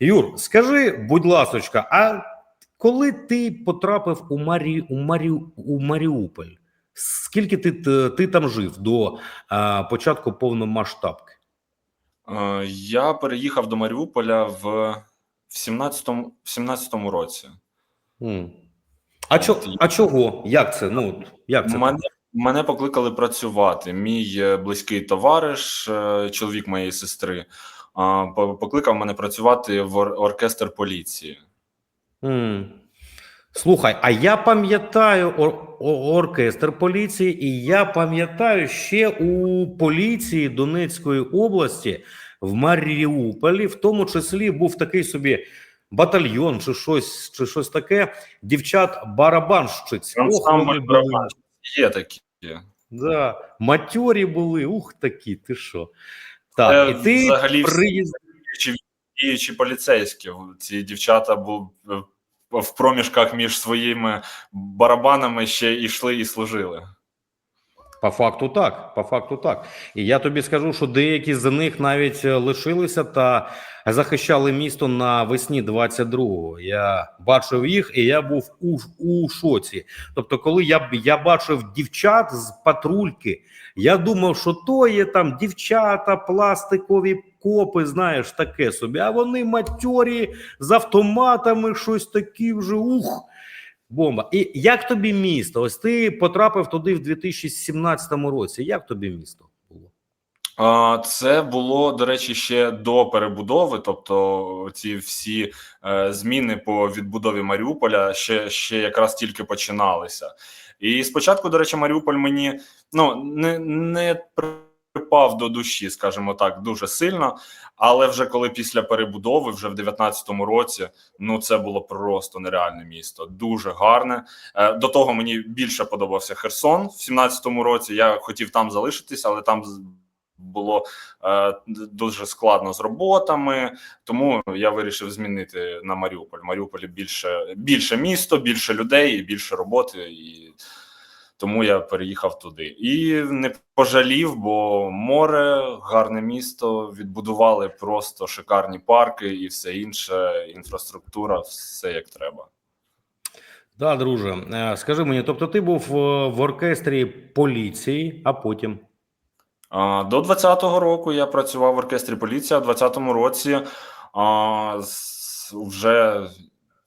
Юр, скажи, будь ласочка, а коли ти потрапив у Марі, у Марі, у Маріуполь, скільки ти, ти там жив до а, початку повномасштабки? Е, Я переїхав до Маріуполя в, в 17-му, 17-му році. М. А, чо, а чого? Як це? Ну, як це? Мене, мене покликали працювати. Мій е, близький товариш, е, чоловік моєї сестри, покликав мене працювати в оркестр поліції. М. Слухай, а я пам'ятаю ор- оркестр поліції, і я пам'ятаю ще у поліції Донецької області в Маріуполі, в тому числі був такий собі батальйон чи щось, чи щось таке. Дівчат барабанщиць. Є такі. Да. Матьорі були. Ух такі, ти що? Так, Е, і ти взагалі всі приїзд... Чи діючі поліцейські. Ці дівчата були в проміжках між своїми барабанами ще йшли і служили. По факту так, по факту так. І я тобі скажу, що деякі з них навіть е, лишилися та захищали місто навесні 22-го. Я бачив їх, і я був у, у шоці. Тобто, коли я я бачив дівчат з патрульки, я думав, що то є там дівчата, пластикові копи, знаєш, таке собі. А вони матьорі з автоматами, щось такі вже ух. Бомба. І як тобі місто? Ось ти потрапив туди в 2017 році. Як тобі місто було? Це було, до речі, ще до перебудови. Тобто, ці всі е, зміни по відбудові Маріуполя ще, ще якраз тільки починалися. І спочатку, до речі, Маріуполь мені ну не, не припав до душі, скажімо так, дуже сильно. Але вже коли після перебудови, вже в 19-му році, ну це було просто нереальне місто, дуже гарне. Е, До того мені більше подобався Херсон в 17-му році. Я хотів там залишитись, але там було е, дуже складно з роботами. Тому я вирішив змінити на Маріуполь. Маріуполі більше більше місто, більше людей більше роботи. І тому я переїхав туди і не пожалів, бо море, гарне місто. Відбудували просто шикарні парки і все інше. Інфраструктура, все як треба. Да, друже, Е, скажи мені, тобто ти був е, в оркестрі поліції, а потім. До 20-го року я працював в оркестрі поліція. А в 20-му році а, вже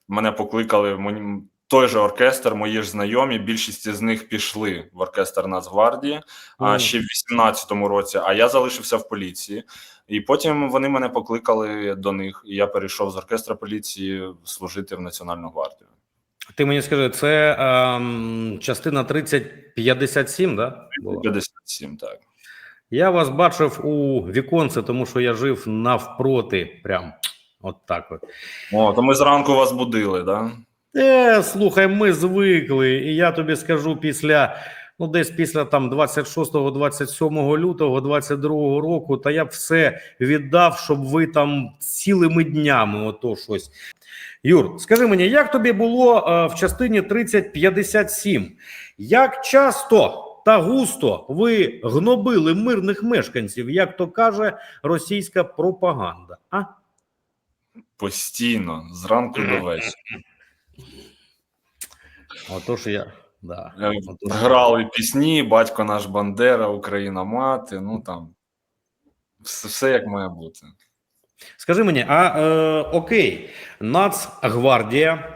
мене покликали мені- той же оркестр, мої ж знайомі. Більшість з них пішли в оркестр Нацгвардії а ще в 18-му році. А я залишився в поліції. І потім вони мене покликали до них, і я перейшов з оркестра поліції служити в Національну гвардію. Ти мені скажи, це ем, частина 3057, да? була? 57, так. Я вас бачив у віконце, тому що я жив навпроти. Прям от так от. О, то ми зранку вас будили, да? Е, слухай, ми звикли, і я тобі скажу після. Ну, десь після там 26-27 лютого 22 року, та я б все віддав, щоб ви там цілими днями ото щось. Юр, скажи мені, як тобі було е, в частині 3057? Як часто та густо ви гнобили мирних мешканців, як то каже російська пропаганда? А? Постійно, зранку до вечора. Отож я. Да. Е, Отож. Грали пісні, батько наш Бандера, Україна мати. Ну там все, все як має бути. Скажи мені, а е, окей, Нацгвардія,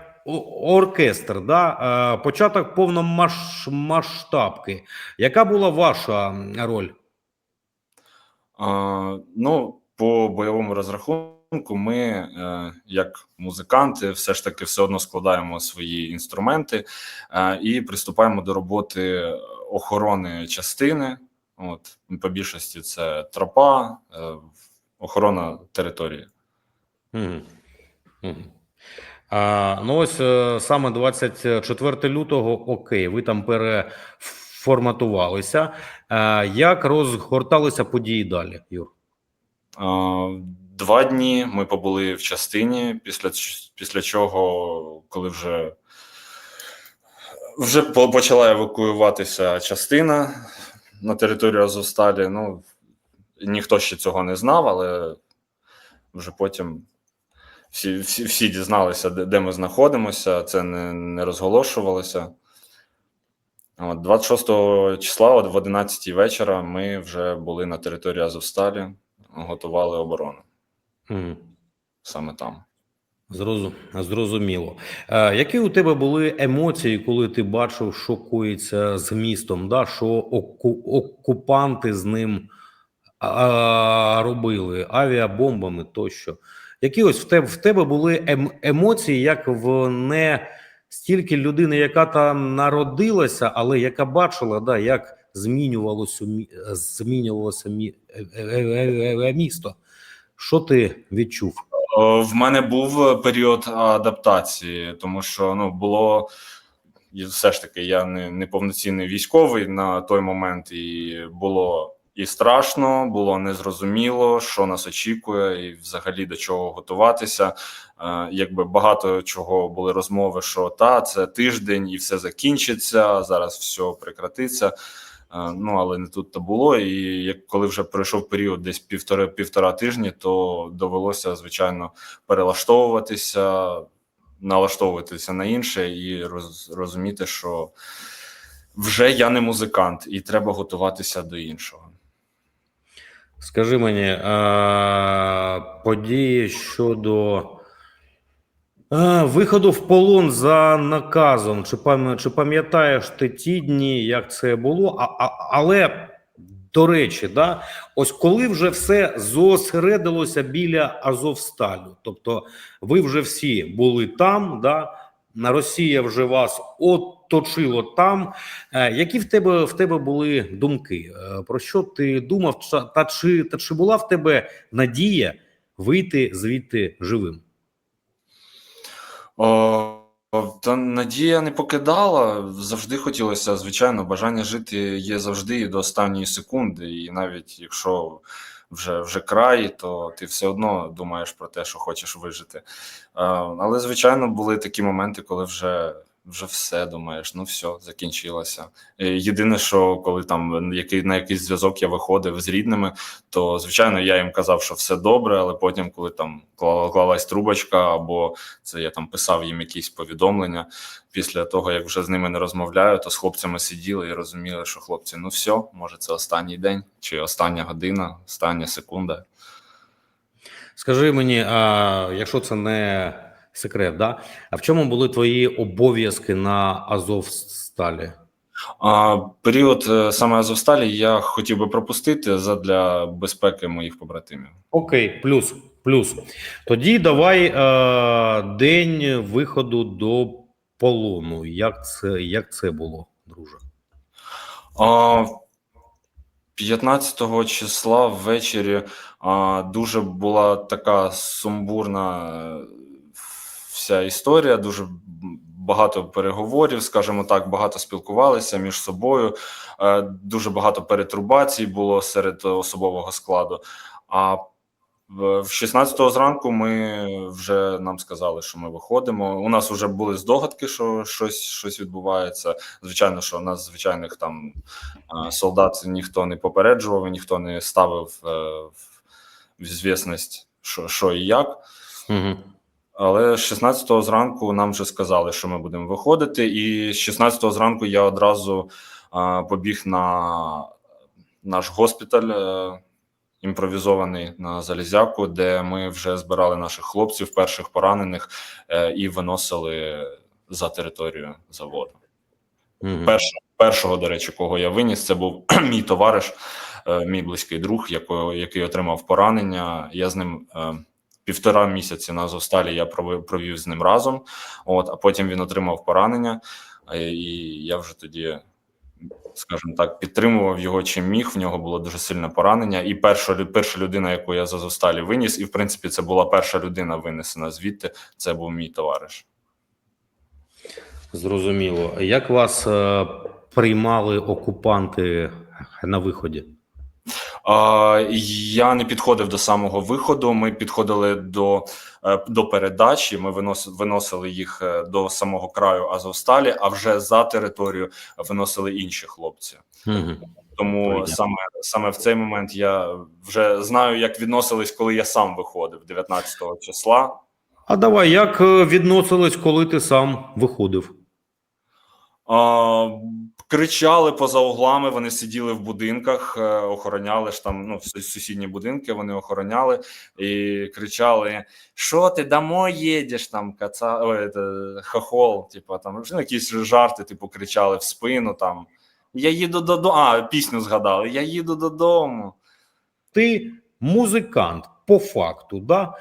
оркестр, да, е, початок повномасштабки. Яка була ваша роль? А, ну, по бойовому розрахунку, ми, е, як музиканти, все ж таки все одно складаємо свої інструменти е, і приступаємо до роботи охорони частини. От, по більшості це тропа, е, охорона території. Угу. Угу. А, ну ось саме 24 лютого, окей, ви там переформатувалися. А, як розгорталися події далі, Юр? А, Два дні ми побули в частині, після, після чого, коли вже, вже почала евакуюватися частина на територію Азовсталі. Ну, ніхто ще цього не знав, але вже потім всі, всі, всі дізналися, де, де ми знаходимося. Це не, не розголошувалося. От, 26 числа, от в 11 вечора, ми вже були на території Азовсталі, готували оборону Мгм. саме там. Зрозу- Зрозуміло. Е, які у тебе були емоції, коли ти бачив, що коїться з містом, да? що оку- окупанти з ним а, робили авіабомбами тощо? Які ось в тебе, в тебе були ем, емоції, як в не стільки людини, яка там народилася, але яка бачила, да, як змінювалося, мі- змінювалося мі, е, е, е, місто? Що ти відчув? В мене був період адаптації, тому що ну було і все ж таки, я не, не повноцінний військовий на той момент, і було і страшно, було незрозуміло, що нас очікує, і взагалі до чого готуватися. Е, якби багато чого були розмови, що та це тиждень і все закінчиться. Зараз все прекратиться. Е, Ну, але не тут то було. І як коли вже пройшов період десь півтора півтора тижні, то довелося звичайно перелаштовуватися, налаштовуватися на інше і роз, розуміти, що вже я не музикант, і треба готуватися до іншого. Скажи мені, а, події щодо виходу в полон за наказом. Чи, пам, пам'ятаєш ти ті дні, як це було? А, а, але до речі, да, ось коли вже все зосередилося біля Азовсталю, тобто ви вже всі були там, да, Росія вже вас оточило там. Е, Які в тебе в тебе були думки? Е, Про що ти думав? Та чи та чи була в тебе надія вийти звідти живим? О, та надія не покидала. Завжди хотілося, звичайно, бажання жити є завжди і до останньої секунди. І навіть якщо вже, вже край, то ти все одно думаєш про те, що хочеш вижити. Е, Але, звичайно, були такі моменти, коли вже. Вже все думаєш, ну все, закінчилося. Е, Єдине, що коли там який на якийсь зв'язок я виходив з рідними, то звичайно я їм казав, що все добре, але потім, коли там клала- клалась трубочка, або це я там писав їм якісь повідомлення. Після того, як вже з ними не розмовляю, то з хлопцями сиділи і розуміли, що хлопці, ну все, може, це останній день, чи остання година, остання секунда. Скажи мені, а якщо це не секрет, да? а в чому були твої обов'язки на Азовсталі? А період е, саме Азовсталі я хотів би пропустити задля безпеки моїх побратимів. Окей, плюс, плюс. Тоді давай е, день виходу до полону. Як це, як це було, друже? А, 15 числа ввечері а, дуже була така сумбурна вся історія, дуже багато переговорів, скажімо так, багато спілкувалися між собою, е, дуже багато перетрубацій було серед особового складу. А в 16-го зранку ми вже нам сказали, що ми виходимо. У нас вже були здогадки, що щось, щось відбувається. Звичайно, що нас, звичайних там е, солдат, ніхто не попереджував, ніхто не ставив е, в звісність, що, що і як. Угу. Але з 16-го зранку нам вже сказали, що ми будемо виходити. І з 16-го зранку я одразу е, побіг на наш госпіталь е, імпровізований на Залізяку, де ми вже збирали наших хлопців, перших поранених, е, і виносили за територію заводу. Угу. Першого, першого, до речі, кого я виніс, це був мій товариш, е, мій близький друг, якого, який отримав поранення. Я з ним е, півтора місяці на Азовсталі я провів, з ним разом. От, а потім він отримав поранення, е, і я вже тоді, скажімо так, підтримував його чим міг. В нього було дуже сильне поранення. І перша, перша людина, яку я з Азовсталі виніс, і в принципі це була перша людина винесена звідти. Це був мій товариш. Зрозуміло. Як вас е, приймали окупанти на виході? Я не підходив до самого виходу. Ми підходили до, е, до передачі. Ми виносили їх е, до самого краю Азовсталі, а вже за територію виносили інші хлопці. Угу. Тому Понятно. саме саме в цей момент я вже знаю, як відносились, коли я сам виходив 19 числа. А давай, як е, відносились, коли ти сам виходив? А, кричали поза углами, вони сиділи в будинках, е, охороняли ж там ну, сусідні будинки, вони охороняли і кричали: Що ти домой їдеш? Там каца... Ой, це, хохол, типу, там ну, якісь жарти, типу, кричали в спину. там. Я їду додому. А, пісню згадали: Я їду додому. Ти музикант по факту, да?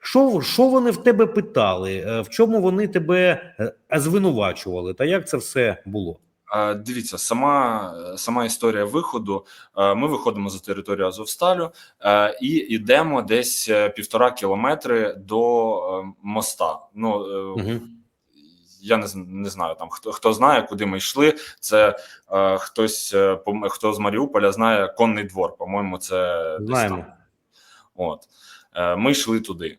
Що, що вони в тебе питали? Е, В чому вони тебе е, звинувачували? Та як це все було? Е, Дивіться, сама, сама історія виходу. Е, Ми виходимо за територію Азовсталю е, і йдемо десь е, півтора кілометри до е, моста. Ну е, Угу. я не, не знаю там хто хто знає, куди ми йшли. Це е, хтось е, хто з Маріуполя знає конний двор. По-моєму, це десь там. От Е, ми йшли туди,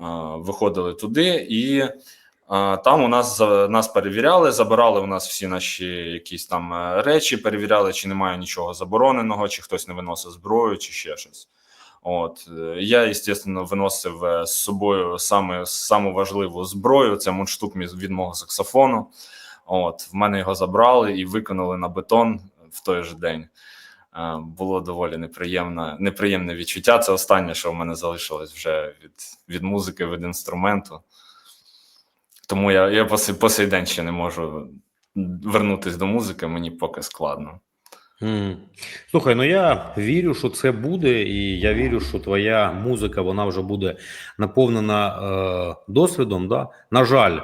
Е, виходили туди, і е, там у нас нас перевіряли, забирали у нас всі наші якісь там е, речі, перевіряли, чи немає нічого забороненого, чи хтось не виносив зброю, чи ще щось. От е, я, звісно, виносив е, з собою саме саму важливу зброю. Це мундштук від мого саксофону. От в мене його забрали і викинули на бетон в той же день. Було доволі неприємне, неприємне відчуття. Це останнє, що в мене залишилось вже від, від музики, від інструменту. Тому я, я по, по сей день ще не можу вернутися до музики, мені поки складно. М. Слухай, ну я вірю, що це буде, і я вірю, що твоя музика вона вже буде наповнена е, досвідом. Да? На жаль,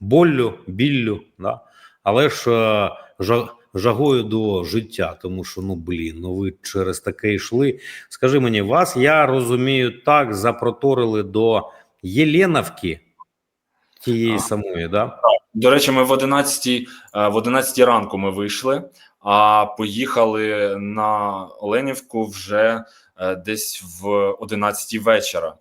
боллю, біллю, да? але ж е, жа, жагою до життя, тому що ну блін, ну ви через таке йшли. Скажи мені, вас я розумію так, запроторили до Єленовки тієї А. самої, да? До речі, ми в 11, е, в 11 ранку ми вийшли, а поїхали на Оленівку вже е, десь в 11 вечора.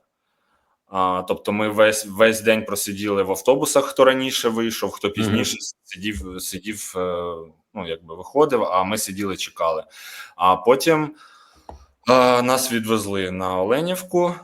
А, тобто, ми весь весь день просиділи в автобусах, хто раніше вийшов, хто пізніше сидів, сидів, е, ну якби виходив, а ми сиділи, чекали. А потім нас відвезли на Оленівку.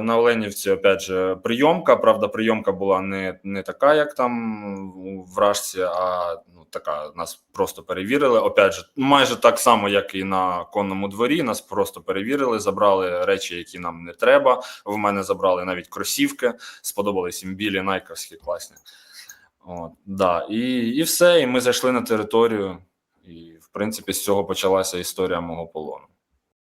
На Оленівці, опять же, прийомка. Правда, прийомка була не, не така, як там у вражці, а ну, така. Нас просто перевірили. Опять же, майже так само, як і на конному дворі. Нас просто перевірили, забрали речі, які нам не треба. В мене забрали навіть кросівки. Сподобались їм білі, найкерські класні. От, да. і, і все. І ми зайшли на територію. І, в принципі, з цього почалася історія мого полону.